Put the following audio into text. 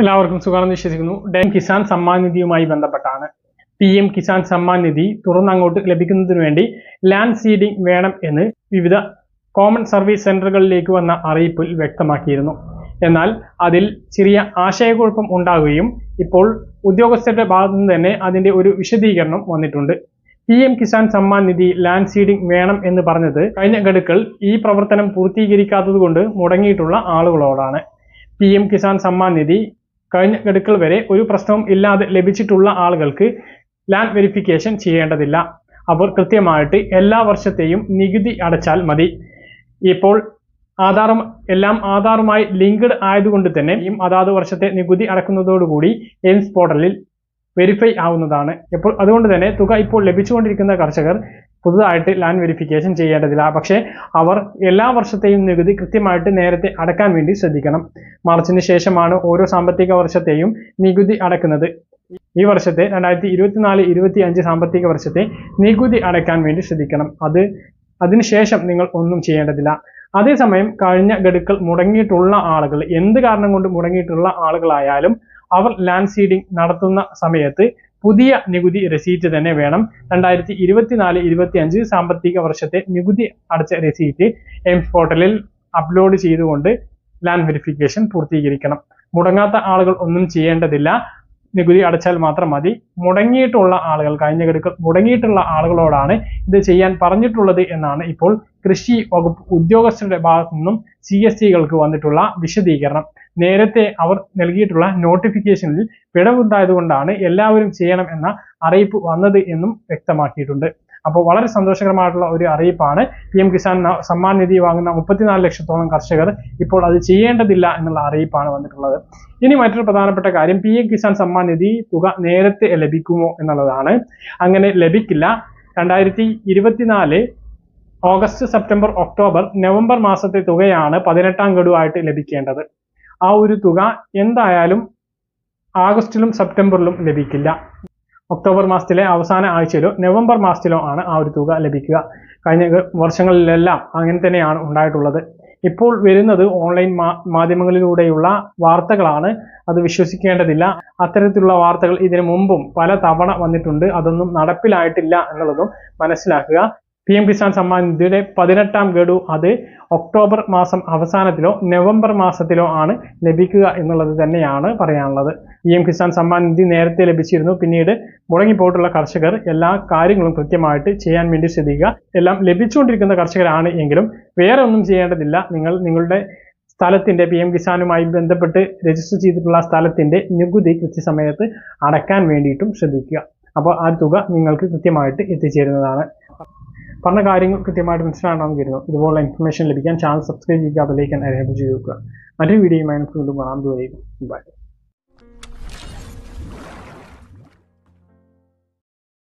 എല്ലാവർക്കും സുഖമാണെന്ന് വിശ്വസിക്കുന്നു. ഡെൻ കിസാൻ സമ്മാൻ നിധിയുമായി ബന്ധപ്പെട്ടാണ്. പി എം കിസാൻ സമ്മാൻ നിധി തുറന്നങ്ങോട്ട് ലഭിക്കുന്നതിന് വേണ്ടി ലാൻഡ് സീഡിംഗ് വേണം എന്ന് വിവിധ കോമൺ സർവീസ് സെന്ററുകളിലേക്ക് വന്ന അറിയിപ്പിൽ വ്യക്തമാക്കിയിരുന്നു. എന്നാൽ അതിൽ ചെറിയ ആശയക്കുഴപ്പം ഉണ്ടാവുകയും ഇപ്പോൾ ഉദ്യോഗസ്ഥരുടെ ഭാഗത്തു നിന്ന് തന്നെ അതിന്റെ ഒരു വിശദീകരണം വന്നിട്ടുണ്ട്. P M Kisan Samman Nidhi land seeding വേണം എന്ന് പറഞ്ഞത് കഴിഞ്ഞ ഗഡുക്കൾ ഈ പ്രവർത്തനം പൂർത്തീകരിക്കാത്തതുകൊണ്ട് മുടങ്ങിയിട്ടുള്ള ആളുകളോടാണ്. പി എം കിസാൻ സമ്മാൻ നിധി കഴിഞ്ഞ ഗഡുക്കൾ വരെ ഒരു പ്രശ്നവും ഇല്ലാതെ ലഭിച്ചിട്ടുള്ള ആളുകൾക്ക് ലാൻഡ് വെരിഫിക്കേഷൻ ചെയ്യേണ്ടതില്ല. അവർ കൃത്യമായിട്ട് എല്ലാ വർഷത്തെയും നികുതി അടച്ചാൽ മതി. ഇപ്പോൾ ആധാറും എല്ലാം ആധാറുമായി ലിങ്ക്ഡ് ആയതുകൊണ്ട് തന്നെ ഈ അതാത് വർഷത്തെ നികുതി അടക്കുന്നതോടുകൂടി എയിംസ് പോർട്ടലിൽ വെരിഫൈ ആവുന്നതാണ്. ഇപ്പോൾ അതുകൊണ്ട് തന്നെ തുക ഇപ്പോൾ ലഭിച്ചുകൊണ്ടിരിക്കുന്ന കർഷകർ പുതുതായിട്ട് ലാൻഡ് വെരിഫിക്കേഷൻ ചെയ്യേണ്ടതില്ല. പക്ഷേ അവർ എല്ലാ വർഷത്തെയും നികുതി കൃത്യമായിട്ട് നേരത്തെ അടക്കാൻ വേണ്ടി ശ്രദ്ധിക്കണം. മാർച്ചിന് ശേഷമാണ് ഓരോ സാമ്പത്തിക വർഷത്തെയും നികുതി അടക്കുന്നത്. ഈ വർഷത്തെ രണ്ടായിരത്തി ഇരുപത്തിനാല് ഇരുപത്തി അഞ്ച് സാമ്പത്തിക വർഷത്തെ നികുതി അടയ്ക്കാൻ വേണ്ടി ശ്രദ്ധിക്കണം. അത് അതിനുശേഷം നിങ്ങൾ ഒന്നും ചെയ്യേണ്ടതില്ല. അതേസമയം കഴിഞ്ഞ ഗഡുക്കൾ മുടങ്ങിയിട്ടുള്ള ആളുകൾ എന്ത് കാരണം കൊണ്ട് മുടങ്ങിയിട്ടുള്ള ആളുകളായാലും അവർ ലാൻഡ് സീഡിംഗ് നടത്തുന്ന സമയത്ത് പുതിയ നികുതി രസീറ്റ് തന്നെ വേണം. രണ്ടായിരത്തി ഇരുപത്തിനാല് ഇരുപത്തി അഞ്ച് സാമ്പത്തിക വർഷത്തെ നികുതി അടച്ച രസീറ്റ് എയിംസ് പോർട്ടലിൽ അപ്ലോഡ് ചെയ്തുകൊണ്ട് ലാൻഡ് വെരിഫിക്കേഷൻ പൂർത്തീകരിക്കണം. മുടങ്ങാത്ത ആളുകൾ ഒന്നും ചെയ്യേണ്ടതില്ല. നികുതി അടച്ചാൽ മാത്രം മതി. മുടങ്ങിയിട്ടുള്ള ആളുകൾ കഴിഞ്ഞ ഗഡുക്കൾ മുടങ്ങിയിട്ടുള്ള ആളുകളോടാണ് ഇത് ചെയ്യാൻ പറഞ്ഞിട്ടുള്ളത് എന്നാണ് ഇപ്പോൾ കൃഷി വകുപ്പ് ഉദ്യോഗസ്ഥരുടെ ഭാഗത്തു നിന്നും സി എസ് സികൾക്ക് വന്നിട്ടുള്ള വിശദീകരണം. നേരത്തെ അവർ നൽകിയിട്ടുള്ള നോട്ടിഫിക്കേഷനിൽ പിഴവുണ്ടായതുകൊണ്ടാണ് എല്ലാവരും ചെയ്യണം എന്ന അറിയിപ്പ് വന്നത് എന്നും വ്യക്തമാക്കിയിട്ടുണ്ട്. അപ്പോൾ വളരെ സന്തോഷകരമായിട്ടുള്ള ഒരു അറിയിപ്പാണ്. പി എം കിസാൻ സമ്മാൻ നിധി വാങ്ങുന്ന മുപ്പത്തിനാല് ലക്ഷത്തോളം കർഷകർ ഇപ്പോൾ അത് ചെയ്യേണ്ടതില്ല എന്നുള്ള അറിയിപ്പാണ് വന്നിട്ടുള്ളത്. ഇനി മറ്റൊരു പ്രധാനപ്പെട്ട കാര്യം പി എം കിസാൻ സമ്മാൻ നിധി തുക നേരത്തെ ലഭിക്കുമോ എന്നുള്ളതാണ്. അങ്ങനെ ലഭിക്കില്ല. രണ്ടായിരത്തി ഇരുപത്തിനാല് ഓഗസ്റ്റ് സെപ്റ്റംബർ ഒക്ടോബർ നവംബർ മാസത്തെ തുകയാണ് പതിനെട്ടാം ഗഡുവായിട്ട് ലഭിക്കേണ്ടത്. ആ ഒരു തുക എന്തായാലും ആഗസ്റ്റിലും സെപ്റ്റംബറിലും ലഭിക്കില്ല. ഒക്ടോബർ മാസത്തിലെ അവസാന ആഴ്ചയിലോ നവംബർ മാസത്തിലോ ആണ് ആ ഒരു തുക ലഭിക്കുക. കഴിഞ്ഞ വർഷങ്ങളിലെല്ലാം അങ്ങനെ തന്നെയാണ് ഉണ്ടായിട്ടുള്ളത്. ഇപ്പോൾ വരുന്നത് ഓൺലൈൻ മാധ്യമങ്ങളിലൂടെയുള്ള വാർത്തകളാണ്. അത് വിശ്വസിക്കേണ്ടതില്ല. അത്തരത്തിലുള്ള വാർത്തകൾ ഇതിനു മുമ്പും പല തവണ വന്നിട്ടുണ്ട്. അതൊന്നും നടപ്പിലായിട്ടില്ല എന്നുള്ളതും മനസ്സിലാക്കുക. പി എം കിസാൻ സമ്മാൻ നിധിയുടെ പതിനെട്ടാം ഗഡു അത് ഒക്ടോബർ മാസം അവസാനത്തിലോ നവംബർ മാസത്തിലോ ആണ് ലഭിക്കുക എന്നുള്ളത് തന്നെയാണ് പറയാനുള്ളത്. പി എം കിസാൻ സമ്മാൻ നിധി നേരത്തെ ലഭിച്ചിരുന്നു. പിന്നീട് മുടങ്ങിപ്പോയിട്ടുള്ള കർഷകർ എല്ലാ കാര്യങ്ങളും കൃത്യമായിട്ട് ചെയ്യാൻ വേണ്ടി ശ്രദ്ധിക്കുക. എല്ലാം ലഭിച്ചുകൊണ്ടിരിക്കുന്ന കർഷകരാണ് എങ്കിലും വേറെ ഒന്നും ചെയ്യേണ്ടതില്ല. നിങ്ങൾ നിങ്ങളുടെ സ്ഥലത്തിന്റെ പി എം കിസാനുമായി ബന്ധപ്പെട്ട് രജിസ്റ്റർ ചെയ്തിട്ടുള്ള സ്ഥലത്തിന്റെ നികുതി കൃത്യസമയത്ത് അടയ്ക്കാൻ വേണ്ടിയിട്ടും ശ്രദ്ധിക്കുക. അപ്പോൾ ആ തുക നിങ്ങൾക്ക് കൃത്യമായിട്ട് എത്തിച്ചേരുന്നതാണ്. പറഞ്ഞ കാര്യങ്ങൾ കൃത്യമായിട്ട് മനസ്സിലാണെന്ന് കരുതുന്നു. ഇതുപോലുള്ള ഇൻഫർമേഷൻ ലഭിക്കാൻ ചാനൽ സബ്സ്ക്രൈബ് ചെയ്യുക അതിലേക്ക് എനേബിൾ ചെയ്യുക മറ്റൊരു വീഡിയോയുമായി നമുക്ക് വീണ്ടും കാണാൻ ബൈ